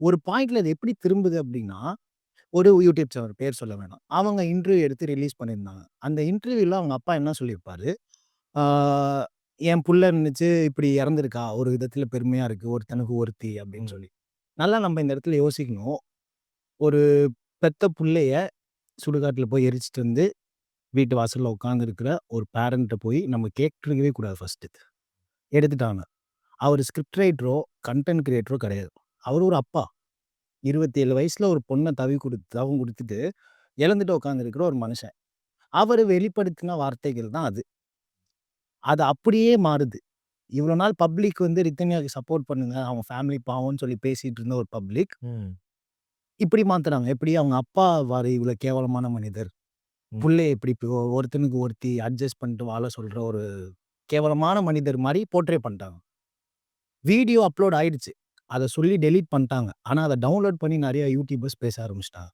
ஒரு பாயிண்ட்ல அது எப்படி திரும்புது அப்படின்னா, ஒரு யூடியூப் சேனல் பேர் சொல்ல வேணாம். அவங்க இன்டர்வியூ எடுத்து ரிலீஸ் பண்ணியிருந்தாங்க. அந்த இன்டர்வியூல அவங்க அப்பா என்ன சொல்லியிருப்பாரு, என் புள்ள இருந்துச்சு இப்படி இறந்திருக்கா, ஒரு விதத்தில பெருமையா இருக்கு. ஒருத்தனுக்கு ஒருத்தி அப்படின்னு. சொல்லி. நல்லா நம்ம இந்த இடத்துல யோசிக்கணும். ஒரு பெத்த புள்ளைய சுடுகாட்டுல போய் எரிச்சுட்டு வந்து, வீட்டு வாசல்ல உட்கார்ந்திருக்கிற ஒரு பேரண்ட்ட போய் நம்ம கேட்டுருக்கவே கூடாது ஃபர்ஸ்ட்டு. எடுத்துட்டாங்க. அவரு ஸ்கிரிப்ட் ரைட்டரோ, கன்டென்ட் கிரியேட்டரோ கிடையாது. அவரு ஒரு அப்பா. 27 வயசுல ஒரு பொண்ண தவி குடுத்து தவம் குடுத்துட்டு, இழந்துட்டு உட்கார்ந்திருக்கிற ஒரு மனுஷன். அவரு வெளிப்படுத்தின வார்த்தைகள் தான் அது. அது அப்படியே மாறுது. இவ்வளோ நாள் பப்ளிக் வந்து ரித்தன்யாக்கு சப்போர்ட் பண்ணுங்க. அவங்க ஃபேமிலி பாவம்ன்னு சொல்லி பேசிட்டு இருந்த ஒரு பப்ளிக். இப்படி மாத்துறாங்க. எப்படி அவங்க அப்பா பாரு இவ்வளோ கேவலமான மனிதர். இப்படி இப்போ ஒருத்தனுக்கு ஒருத்தி அட்ஜஸ்ட் பண்ணிட்டு வாழ சொல்ற ஒரு கேவலமான மனிதர் மாரி போர்ட்ரே பண்ணிட்டாங்க. வீடியோ அப்லோட் ஆயிடுச்சு. அத சொல்லி டெலீட் பண்ணிட்டாங்க. ஆனா அத டவுன்லோட் பண்ணி நெறைய யூடியூபர்ஸ் பேச ஆரம்பிச்சிட்டாங்க